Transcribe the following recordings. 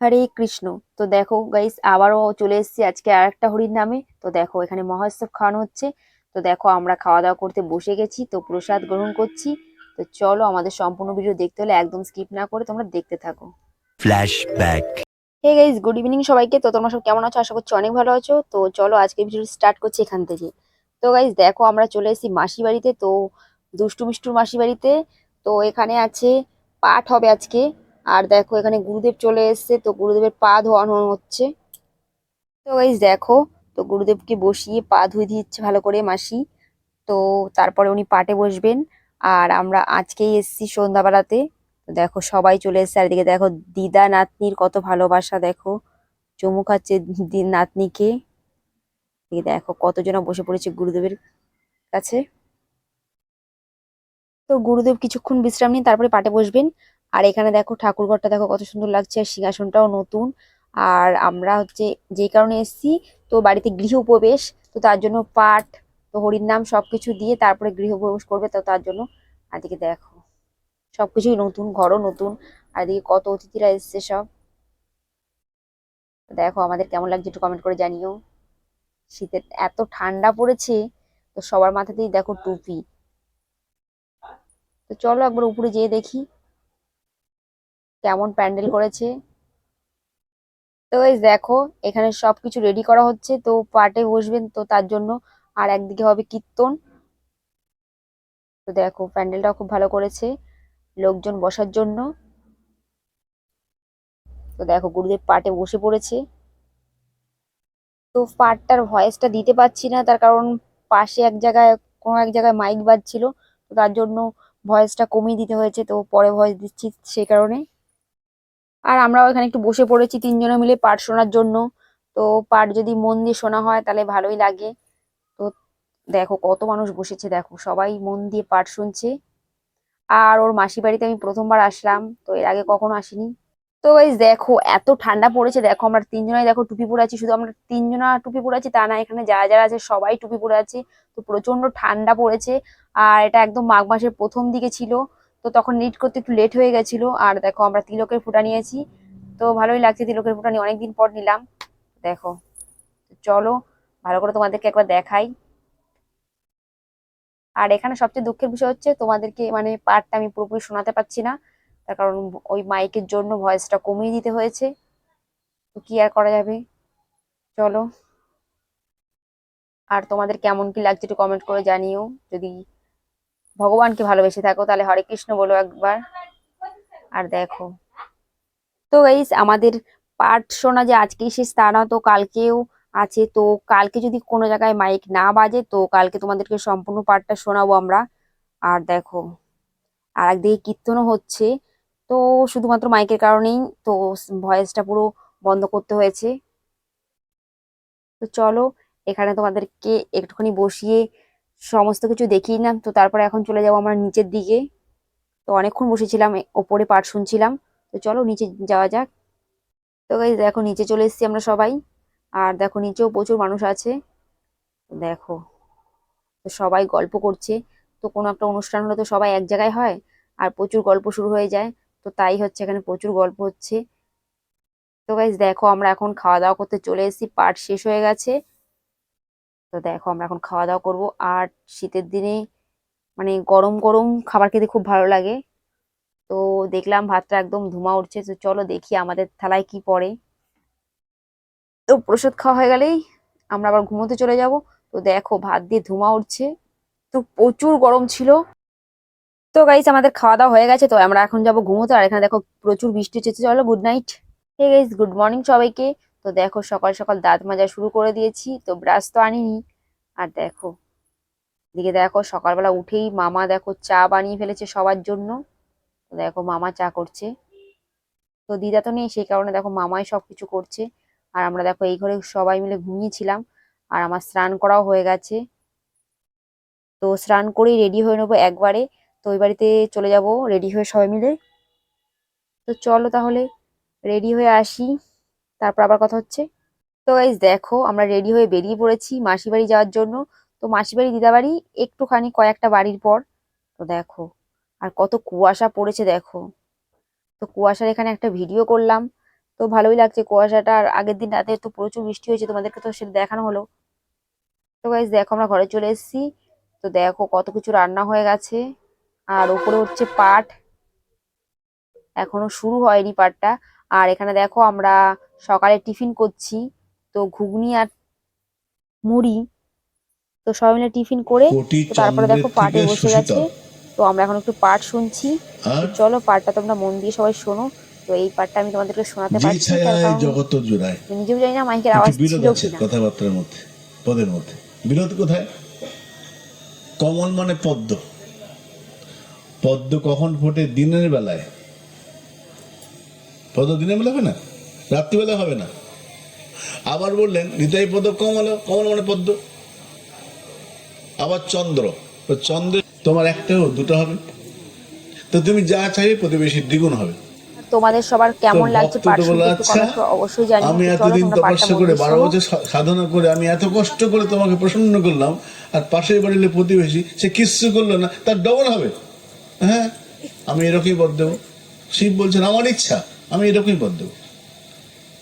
হরে কৃষ্ণ। তো দেখো গাইস আবারও চলে এসেছি আজকে আর একটা হরির নামে। তো দেখো এখানে মহোৎসব খাওয়ানো হচ্ছে। তো দেখো আমরা খাওয়া দাওয়া করতে বসে গেছি। তো প্রসাদ গ্রহণ করছি। তো চলো আমাদের সম্পূর্ণ ভিডিও দেখতে হলে একদম স্কিপ না করে তোমরা দেখতে থাকো। Flashback. Hey guys good evening সবাইকে। তো তোমরা সব কেমন আছো? আশা করছি অনেক ভালো আছো। তো চলো আজকে ভিডিও স্টার্ট করছি এখান থেকে। তো গাইস দেখো আমরা চলে এসেছি মাসি বাড়িতে। তো দুষ্টু মিষ্টুর মাসি বাড়িতে। তো এখানে আছে পাঠ হবে আজকে। আর দেখো, এখানে গুরুদেব চলে এসেছে, তো গুরুদেবের পা ধোয়ানো হচ্ছে। তো গাইস দেখো, তো গুরুদেবকে বসিয়ে পা ধুয়ে দিচ্ছে ভালো করে মাসি। তো তারপরে উনি পাটে বসবেন। আর আমরা আজকেই এসেছি সন্ধ্যাবেলাতে। তো দেখো, সবাই চলে এসেছে। আর এদিকে দেখো, দিদা নাতনির কত ভালোবাসা, দেখো। চমু খাচ্ছে নাতনিকে। দেখো, কতজন বসে পড়েছে গুরুদেবের কাছে। তো গুরুদেব কিছুক্ষণ বিশ্রাম নিন তারপরে পাটে বসবেন। আর এখানে দেখো ঠাকুরঘরটা দেখো কত সুন্দর লাগছে, আর সিংহাসনটাও নতুন। আর আমরা হচ্ছে যে কারণে এসছি, তো বাড়িতে গৃহপ্রবেশ, তো তার জন্য পাঠ, তো হরির নাম সবকিছু দিয়ে তারপরে গৃহপ্রবেশ করবে, তো তার জন্য আর এদিকে দেখো। সবকিছুই নতুন, ঘরও নতুন, আর এদিকে কত অতিথিরা এসছে সব। দেখো আমাদের কেমন লাগছে একটু কমেন্ট করে জানিও। শীতের এত ঠান্ডা পড়েছে, তো সবার মাথাতেই দেখো টুপি। তো চলো একবার উপরে যেয়ে দেখি। কেমন প্যান্ডেল করেছে। তো এই দেখো, এখানে সবকিছু রেডি করা হচ্ছে। তো পাটে বসবেন, তো তার জন্য আর একদিকে হবে কীর্তন। তো দেখো, প্যান্ডেলটাও খুব ভালো করেছে লোকজন বসার জন্য। তো দেখো, গুরুদেব পাটে বসে পড়েছে। তো পাটটার ভয়েসটা দিতে পারছি না, তার কারণ পাশে এক জায়গায়, কোনো এক জায়গায় মাইক বাজছিল। তো তার জন্য ভয়েসটা কমিয়ে দিতে হয়েছে, তো পরে ভয়েস দিচ্ছি সেই কারণে। আর আমরাও এখানে একটু বসে পড়েছি তিনজনে মিলে পাঠ শোনার জন্য। তো পাঠ যদি মন দিয়ে শোনা হয়, তাহলে ভালোই লাগে। তো দেখো কত মানুষ বসেছে, দেখো সবাই মন দিয়ে পাঠ শুনছে। আর ওর মাসি বাড়িতে আমি প্রথমবার আসলাম, তো এর আগে কখনো আসিনি। তো গাইজ দেখো এত ঠান্ডা পড়েছে, দেখো আমরা তিনজনাই দেখো টুপি পরে আছি, শুধু আমরা তিনজনা টুপি পরে আছি, তা না, এখানে যারা যারা আছে সবাই টুপি পরে আছে। তো প্রচণ্ড ঠান্ডা পড়েছে, আর এটা একদম মাঘ মাসের প্রথম দিকে ছিল। তো তখন নিট করতে একটু লেট হয়ে গেছিল, আর দেখো আমরা তিলকের ফুটা নিয়েছি। তো ভালোই লাগছে তিলকের ফুটা নিয়ে, অনেকদিন পর নিলাম। দেখো চলো, ভালো করে তোমাদেরকে একবার দেখাই। আর এখানে সবচেয়ে দুঃখের বিষয় হচ্ছে, তোমাদেরকে মানে পার্টটা আমি পুরোপুরি শোনাতে পারছি না। তার কারণ ওই মাইকের জন্য ভয়েসটা কমিয়ে দিতে হয়েছে। তো কি আর করা যাবে? চলো। আর তোমাদের কেমন কি লাগছে একটু কমেন্ট করে জানিও। যদি ভগবানকে ভালোবেসে থাকো, তাহলে হরে কৃষ্ণ বলো একবার। আর দেখো, তো গাইস আমাদের পাঠ শোনা যে আজকেই শেষ তা না, তো কালকেও আছে। তো কালকে যদি কোনো জায়গায় মাইক না বাজে, তো কালকে তোমাদেরকে সম্পূর্ণ পাঠটা শোনাবো আমরা। আর দেখো, আর একদিকে কীর্তনও হচ্ছে। তো শুধুমাত্র মাইকের কারণেই তো ভয়েসটা পুরো বন্ধ করতে হয়েছে। তো চলো, এখানে তোমাদেরকে একটুখানি বসিয়ে সমস্ত কিছু দেখিয়ে নিলাম। তো তারপরে এখন চলে যাব আমরা নিচের দিকে। তো অনেকক্ষণ বসেছিলাম ওপরে পাঠ শুনছিলাম। তো চলো নিচে যাওয়া যাক। তো দেখো নিচে চলে এসেছি আমরা সবাই। আর দেখো নিচেও প্রচুর মানুষ আছে। দেখো, তো সবাই গল্প করছে। তো কোনো একটা অনুষ্ঠান হলে তো সবাই এক জায়গায় হয়, আর প্রচুর গল্প শুরু হয়ে যায়। তো তাই হচ্ছে এখানে প্রচুর গল্প হচ্ছে। তো গাইস দেখো আমরা এখন খাওয়া দাওয়া করতে চলে এসেছি পাট শেষ হয়ে গেছে। তো দেখো আমরা এখন খাওয়া দাওয়া করব। আর শীতের দিনে মানে গরম গরম খাবার খেতে খুব ভালো লাগে। তো দেখলাম ভাতটা একদম ধুমা উঠছে, তো চলো দেখি আমাদের থালায় কি পড়ে। তো প্রসাদ খাওয়া হয়ে গেলেই আমরা আবার ঘুমোতে চলে যাব। তো দেখো ভাত দিয়ে ধুমা উঠছে, তো প্রচুর গরম ছিল। তো গাইস আমাদের খাওয়া দাওয়া হয়ে গেছে, তো আমরা এখন যাব ঘুমোতে। আর এখানে দেখো প্রচুর বৃষ্টি হচ্ছে চলো good night hey guys good morning সবাইকে। তো দেখো সকাল সকাল দাঁত মাজা শুরু করে দিয়েছি, তো ব্রাশ তো আনিনি। আর দেখো, এদিকে দেখো সকালবেলা উঠেই মামা দেখো চা বানিয়ে ফেলেছে সবার জন্য। তো দেখো মামা চা করছে। তো দিদা তো নেই, সেই কারণে দেখো মামাই সব কিছু করছে। আর আমরা দেখো এই ঘরে সবাই মিলে ঘুমিয়েছিলাম। আর আমার স্নান করাও হয়ে গেছে। তো স্নান করেই রেডি হয়ে নেব একবারে। তো ওই বাড়িতে চলে যাব রেডি হয়ে সবাই মিলে। তো চলো তাহলে রেডি হয়ে আসি। তারপর আবার কথা হচ্ছে। তো গাইজ দেখো, আমরা রেডি হয়ে বেরিয়ে পড়েছি মাসি বাড়ি যাওয়ার জন্য। তো মাসি বাড়ি দিদা বাড়ি একটুখানি কয়েকটা বাড়ির পর। তো দেখো, আর কত কুয়াশা পড়েছে, দেখো। তো কুয়াশার এখানে একটা ভিডিও করলাম। তো ভালোই লাগছে কুয়াশাটা, আর আগের দিন রাতে তো প্রচুর বৃষ্টি হয়েছে, তোমাদেরকে তো সেটা দেখানো হলো। তো গাইজ দেখো, আমরা ঘরে চলে এসেছি। তো দেখো, কত কিছু রান্না হয়ে গেছে। আর উপরে হচ্ছে পাট। এখনও শুরু হয়নি পাটটা। আর এখানে দেখো, আমরা সকালে টিফিন করছি তো ঘুগনি আর মুড়ি তো সবাই মিলে টিফিন করে তারপরে দেখো পাটে বসে গেছে তো আমরা এখন একটু পাট শুনছি। চলো পাটটা তোমরা মন দিয়ে সবাই শোনো তো এই পাটটা আমি তোমাদেরকে শোনাতে পারছি জগত জোড়ায়। নিজেও জানি না মাইকের আওয়াজ ছিল কিনা। কথাবার্তার মধ্যে পদের মধ্যে। বিরোধ কোথায়? কমল মানে পদ্ম। পদ্ম কখন ফোটে? দিনের বেলায়। পদ্ম দিনের বেলা হবে না? রাত্রিবেলা হবে না। আবার বললেন নিতাই পদ কমল কমল মানে পদ্ম। আবার চন্দ্র। তো চন্দ্র তোমার একটা হোক, দুটো হবে। তো তুমি যা চাইবে প্রতিবেশীর দ্বিগুণ হবে। তোমাদের সবার কেমন লাগছে আচ্ছা, অবশ্যই আমি এতদিন তপস্যা করে বারো বছর সাধনা করে আমি এত কষ্ট করে তোমাকে প্রসন্ন করলাম আর পাশের বাড়ির প্রতিবেশী সে কিচ্ছু করল না তার ডবল হবে। হ্যাঁ আমি এরকমই পদ দেবো। শিব বলছেন আমার ইচ্ছা আমি এরকমই পদ দেবো।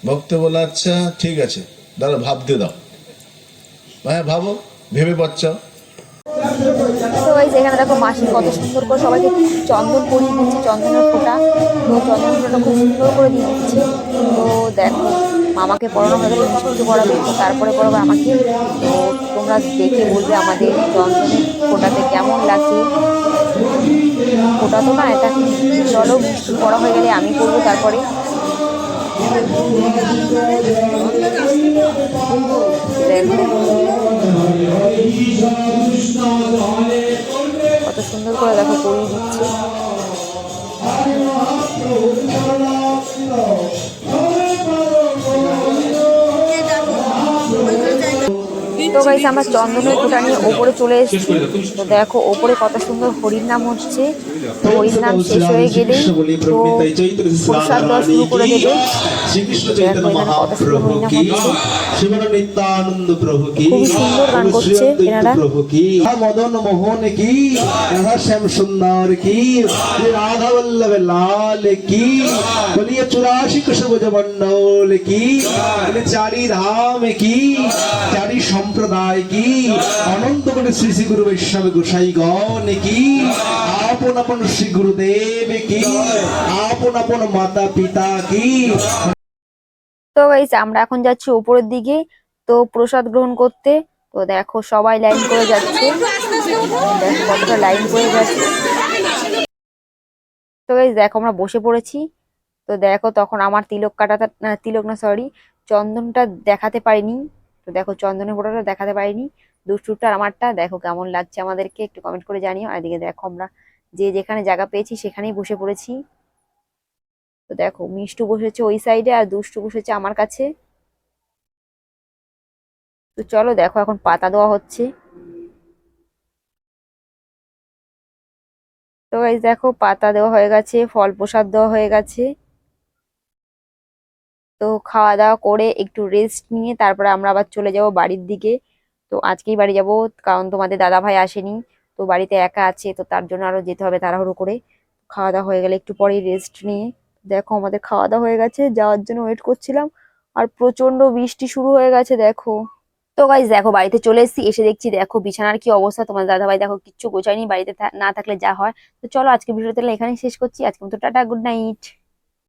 ভক্ত বলে আচ্ছা ঠিক আছে দাদা ভাবতে দাও। হ্যাঁ ভাবো, ভেবে পাচ্ছাও তো এই এখানে দেখো, মাসি কত সুন্দর করে সবাইকে চন্দন পরিয়ে দিচ্ছে, চন্দনের ফোঁটা। চন্দন ফোঁটাটা খুব সুন্দর করে দিয়ে দিচ্ছে। তো দেখো, মামাকে পড়ানো হয়ে গেলে মিষ্টি পড়াবে তারপরে পড়াবে আমাকে। তো তোমরা দেখে বলবে আমাদের চন্দনের ফোঁটাতে কেমন লাগছে। ফোটা তো না, এটা চলো পড়া হয়ে গেলে আমি করব তারপরে। কত সুন্দর করে দেখো পরিয়ে দিচ্ছে তো গাইস আমরা চন্দনের ফোঁটা নিয়ে ওপরে চলে এসেছি। তো দেখো ওপরে কত সুন্দর হরির নাম হচ্ছে। তো হরির নাম শেষ হয়ে গেলেই তো প্রসাদ দেওয়া শুরু করে দেবে। খুবই সুন্দর গান করছে এনারা। মদন মোহন কি? শ্যাম সুন্দর কি? রাধা বল্লভ লাল কি? বলিয়ে চুরাশি কুশবুজ মন্ডল কি? চারি ধাম কি? চারি সম্প্রদায় কি? অনন্ত করে শ্রী শ্রী গুরু বৈষ্ণব গোসাই গণ কি? আপন আপন শ্রী গুরুদেব কি? আপন আপন মাতা পিতা কি? তো গাইস আমরা এখন যাচ্ছি উপরের দিকে। তো প্রসাদ গ্রহণ করতে। তো দেখো সবাই লাইন করে যাচ্ছে। কতটা লাইন করে যাচ্ছে। তো গাইস দেখো আমরা বসে পড়েছি। তো দেখো তখন আমার তিলক কাটাটা তিলক না সরি চন্দনটা দেখাতে পারিনি। তো দেখো চন্দনের ফোঁটাটা দেখাতে পারিনি। দুষ্টুরটা আমারটা, দেখো কেমন লাগছে আমাদেরকে, একটু কমেন্ট করে জানিও। আর এদিকে দেখো আমরা যে যেখানে জায়গা পেয়েছি সেখানেই বসে পড়েছি। তো দেখো, মিষ্টু বসেছে ওই সাইডে আর দুষ্টু বসেছে আমার কাছে। তো চলো দেখো এখন পাতা দেওয়া হচ্ছে। তো এই দেখো পাতা দেওয়া হয়ে গেছে, ফল প্রসাদ দেওয়া হয়ে গেছে। তো খাওয়া দাওয়া করে একটু রেস্ট নিয়ে তারপরে আমরা আবার চলে যাব বাড়ির দিকে। তো আজকেই বাড়ি যাব, কারণ তোমাদের দাদা ভাই আসেনি। তো বাড়িতে একা আছে, তো তার জন্য আরও যেতে হবে তাড়াহুড়ো করে। খাওয়া দাওয়া হয়ে গেলে একটু পরেই রেস্ট নিয়ে। দেখো আমাদের খাওয়া দাওয়া হয়ে গেছে, যাওয়ার জন্য ওয়েট করছিলাম। আর প্রচণ্ড বৃষ্টি শুরু হয়ে গেছে, দেখো। তো গাইজ দেখো বাড়িতে চলে এসেছি, এসে দেখছি, দেখো বিছানার কি অবস্থা। তোমার দাদা ভাই দেখো কিচ্ছু গোছায়নি, বাড়িতে না থাকলে যা হয়। তো চলো আজকে ভিডিওটা তাহলে এখানেই শেষ করছি। আজকে মতো টাটা গুড নাইট